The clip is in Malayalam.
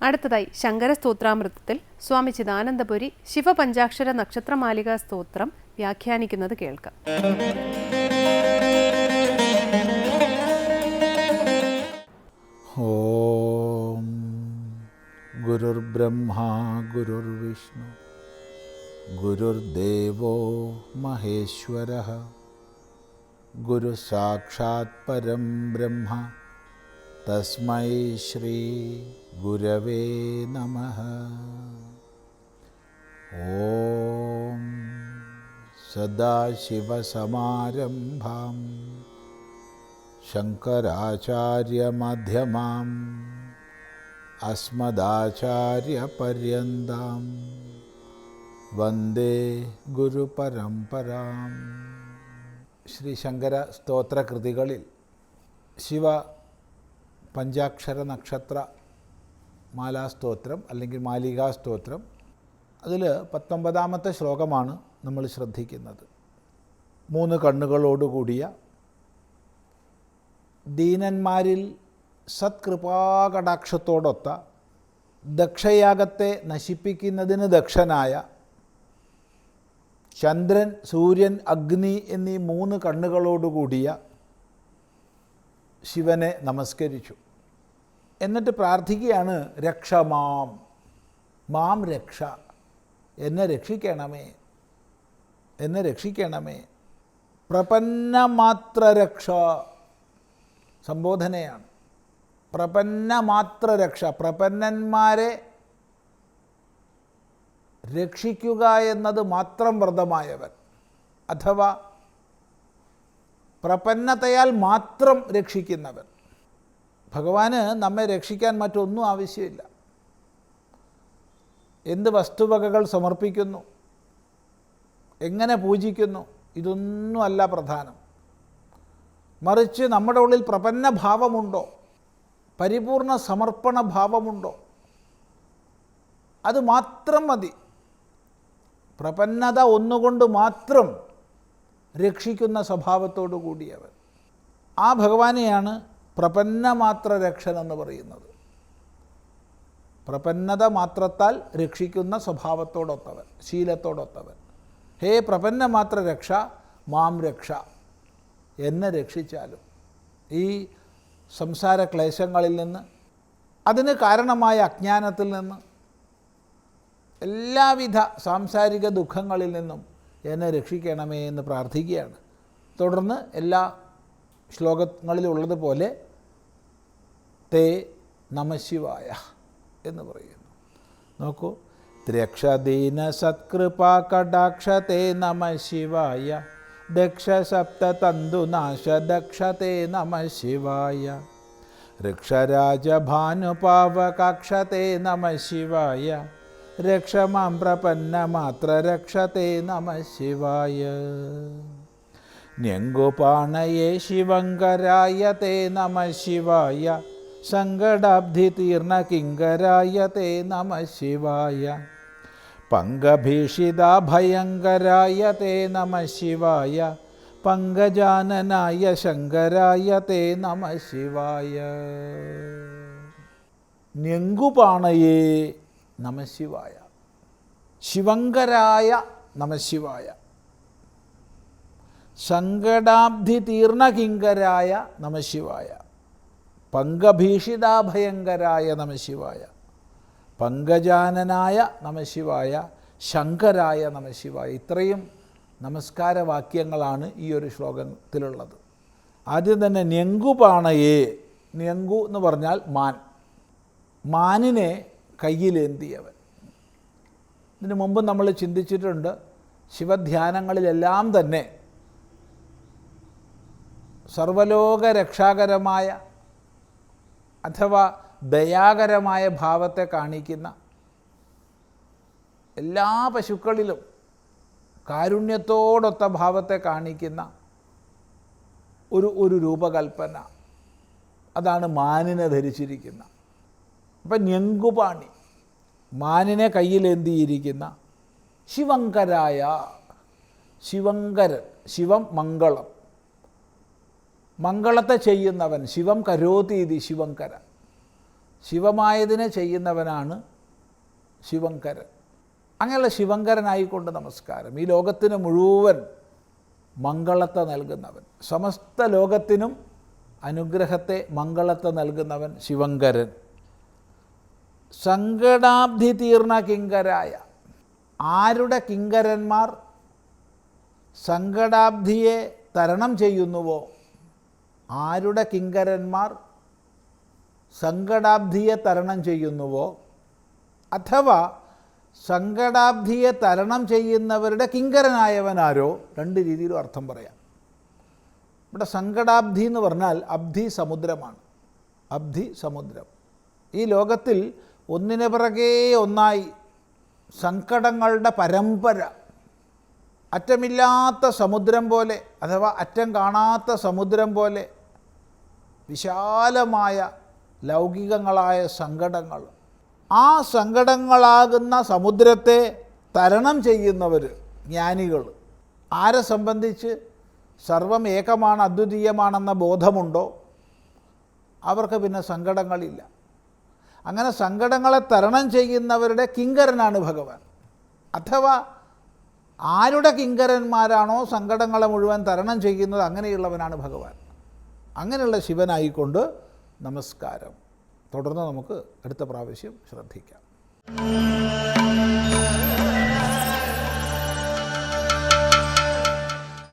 അടുത്തതായി ശങ്കര സ്തോത്രാമൃതത്തിൽ സ്വാമി ചിദാനന്ദപുരി ശിവപഞ്ചാക്ഷര നക്ഷത്രമാലിക സ്തോത്രം വ്യാഖ്യാനിക്കുന്നത് കേൾക്കാം. ഓം ഗുരുർബ്രഹ്മാ ഗുരുർവിഷ്ണു ഗുരുർദേവോ മഹേശ്വര ഗുരുസാക്ഷാത് പരം ബ്രഹ്മ तस्मै श्रीगुरवे नमः ॐ सदाशिवसमारम्भाम् शङ्कराचार्यमध्यमाम् अस्मदाचार्यपर्यन्तां വന്ദേ ഗുരുപരമ്പരാം ശ്രീ ശങ്കര സ്തോത്രകൃതികളിൽ ശിവ പഞ്ചാക്ഷര നക്ഷത്ര മാലാസ്തോത്രം അല്ലെങ്കിൽ മാലികാ സ്തോത്രം അതിൽ പത്തൊമ്പതാമത്തെ ശ്ലോകമാണ് നമ്മൾ ശ്രദ്ധിക്കുന്നത്. മൂന്ന് കണ്ണുകളോടുകൂടിയ ദീനന്മാരിൽ സത്കൃപാകടാക്ഷത്തോടൊത്ത ദക്ഷയാഗത്തെ നശിപ്പിക്കുന്നതിന് ദക്ഷനായ ചന്ദ്രൻ സൂര്യൻ അഗ്നി എന്നീ മൂന്ന് കണ്ണുകളോടുകൂടിയ ശിവനെ നമസ്കരിച്ചു. എന്നിട്ട് പ്രാർത്ഥിക്കുകയാണ് രക്ഷ മാം മാം രക്ഷ എന്നെ രക്ഷിക്കണമേ എന്നെ രക്ഷിക്കണമേ പ്രപന്നമാത്ര രക്ഷ. സംബോധനയാണ്. പ്രപന്നമാത്ര രക്ഷ പ്രപന്നന്മാരെ രക്ഷിക്കുക എന്നത് മാത്രം വ്രതമായവൻ. അഥവാ പ്രപന്നതയാൽ മാത്രം രക്ഷിക്കുന്നവർ ഭഗവാന് നമ്മെ രക്ഷിക്കാൻ മറ്റൊന്നും ആവശ്യമില്ല. എന്ത് വസ്തുവകകൾ സമർപ്പിക്കുന്നു? എങ്ങനെ പൂജിക്കുന്നു? ഇതൊന്നുമല്ല പ്രധാനം. മറിച്ച് നമ്മുടെ ഉള്ളിൽ പ്രപന്ന ഭാവമുണ്ടോ? പരിപൂർണ സമർപ്പണ ഭാവമുണ്ടോ? അത് മാത്രം മതി. പ്രപന്നത ഒന്നുകൊണ്ട് മാത്രം രക്ഷിക്കുന്ന സ്വഭാവത്തോടു കൂടിയവൻ. ആ ഭഗവാനെയാണ് പ്രപന്നമാത്ര രക്ഷൻ എന്ന് പറയുന്നത്. പ്രപന്നത മാത്രത്താൽ രക്ഷിക്കുന്ന സ്വഭാവത്തോടൊത്തവൻ ശീലത്തോടൊത്തവൻ. ഹേ പ്രപന്നമാത്ര രക്ഷ മാം രക്ഷ. എന്നെ രക്ഷിച്ചാലും. ഈ സംസാര ക്ലേശങ്ങളിൽ നിന്ന് അതിന് കാരണമായ അജ്ഞാനത്തിൽ നിന്ന് എല്ലാവിധ സാംസാരിക ദുഃഖങ്ങളിൽ നിന്നും എന്നെ രക്ഷിക്കണമേ എന്ന് പ്രാർത്ഥിക്കുകയാണ്. തുടർന്ന് എല്ലാ ശ്ലോകങ്ങളിലുള്ളതുപോലെ തേ നമശിവായ എന്ന് പറയുന്നു. നോക്കൂ. ത്രക്ഷദീന സത്കൃപാ കടാക്ഷ തേ നമ ശിവായ. ദക്ഷ സപ്ത രക്ഷ മാം പ്രപന്നമാത്ര രക്ഷ തേ നമ ശിവായ. ഞെങ്കുപാണയേ ശിവങ്കരായ തേ നമ ശിവായ. സങ്കടാബ്ധി തീർണ കിങ്കരായ തേ നമ ശിവായ. പങ്കഭീഷിതാഭയങ്കരായ തേ നമ ശിവായ. പങ്കജാനനായ ശങ്കരായ തേ നമ ശിവായ. ന്യങ്കുപാണയേ നമ ശിവായ. ശിവങ്കരായ നമശിവായ സങ്കടാബ്ധി തീർണകിങ്കരായ നമശിവായ നമ ശിവായ. പങ്കഭീഷിതാഭയങ്കരായ നമശിവായ പങ്കജാനനായ നമശിവായ ശങ്കരായ നമശിവായ ഇത്രയും നമസ്കാരവാക്യങ്ങളാണ് ഈ ഒരു ശ്ലോകത്തിലുള്ളത്. ആദ്യം തന്നെ ഞെങ്കുപാണയെ ഞെങ്കു എന്ന് പറഞ്ഞാൽ മാൻ. മാനിനെ കയ്യിലേന്തിയവൻ. ഇതിനു മുമ്പ് നമ്മൾ ചിന്തിച്ചിട്ടുണ്ട് ശിവധ്യാനങ്ങളിലെല്ലാം തന്നെ സർവലോക രക്ഷാകരമായ അഥവാ ദയാകരമായ ഭാവത്തെ കാണിക്കുന്ന എല്ലാ പശുക്കളിലും കാരുണ്യത്തോടൊത്ത ഭാവത്തെ കാണിക്കുന്ന ഒരു ഒരു രൂപകൽപ്പന. അതാണ് മാനിനെ ധരിച്ചിരിക്കുന്ന. അപ്പം ഞെങ്കുപാണി മാനിനെ കയ്യിലേന്തിയിരിക്കുന്ന ശിവങ്കരായ ശിവങ്കരൻ ശിവം മംഗളം. മംഗളത്തെ ചെയ്യുന്നവൻ ശിവം കരോതീതി ശിവങ്കര ശിവമായതിനെ ചെയ്യുന്നവനാണ് ശിവങ്കരൻ. അങ്ങനെയുള്ള ശിവങ്കരനായിക്കൊണ്ട് നമസ്കാരം. ഈ ലോകത്തിന് മുഴുവൻ മംഗളത്തെ നൽകുന്നവൻ. സമസ്ത ലോകത്തിനും അനുഗ്രഹത്തെ മംഗളത്തെ നൽകുന്നവൻ ശിവങ്കരൻ. സങ്കടാബ്ധി തീർന്ന കിങ്കരായ. ആരുടെ കിങ്കരന്മാർ സങ്കടാബ്ധിയെ തരണം ചെയ്യുന്നുവോ? ആരുടെ കിങ്കരന്മാർ സങ്കടാബ്ധിയെ തരണം ചെയ്യുന്നുവോ? അഥവാ സങ്കടാബ്ധിയെ തരണം ചെയ്യുന്നവരുടെ കിങ്കരനായവനാരോ? രണ്ട് രീതിയിലും അർത്ഥം പറയാം. ഇവിടെ സങ്കടാബ്ധി എന്ന് പറഞ്ഞാൽ അബ്ധി സമുദ്രമാണ്. അബ്ധി സമുദ്രം. ഈ ലോകത്തിൽ ഒന്നിനു പിറകെ ഒന്നായി. സങ്കടങ്ങളുടെ പരമ്പര. അറ്റമില്ലാത്ത സമുദ്രം പോലെ അഥവാ അറ്റം കാണാത്ത സമുദ്രം പോലെ വിശാലമായ ലൗകികങ്ങളായ സങ്കടങ്ങൾ. ആ സങ്കടങ്ങളാകുന്ന സമുദ്രത്തെ തരണം ചെയ്യുന്നവർ ജ്ഞാനികൾ ആരെ സംബന്ധിച്ച് സർവം ഏകമാണ് അദ്വിതീയമാണെന്ന ബോധമുണ്ടോ? അവർക്ക് പിന്നെ സങ്കടങ്ങളില്ല. അങ്ങനെ സങ്കടങ്ങളെ തരണം ചെയ്യുന്നവരുടെ കിങ്കരനാണ് ഭഗവാൻ. അഥവാ ആരുടെ കിങ്കരന്മാരാണോ സങ്കടങ്ങളെ മുഴുവൻ തരണം ചെയ്യുന്നത് അങ്ങനെയുള്ളവനാണ് ഭഗവാൻ. അങ്ങനെയുള്ള ശിവനായിക്കൊണ്ട് നമസ്കാരം. തുടർന്ന് നമുക്ക് അടുത്ത പ്രാവശ്യം ശ്രദ്ധിക്കാം.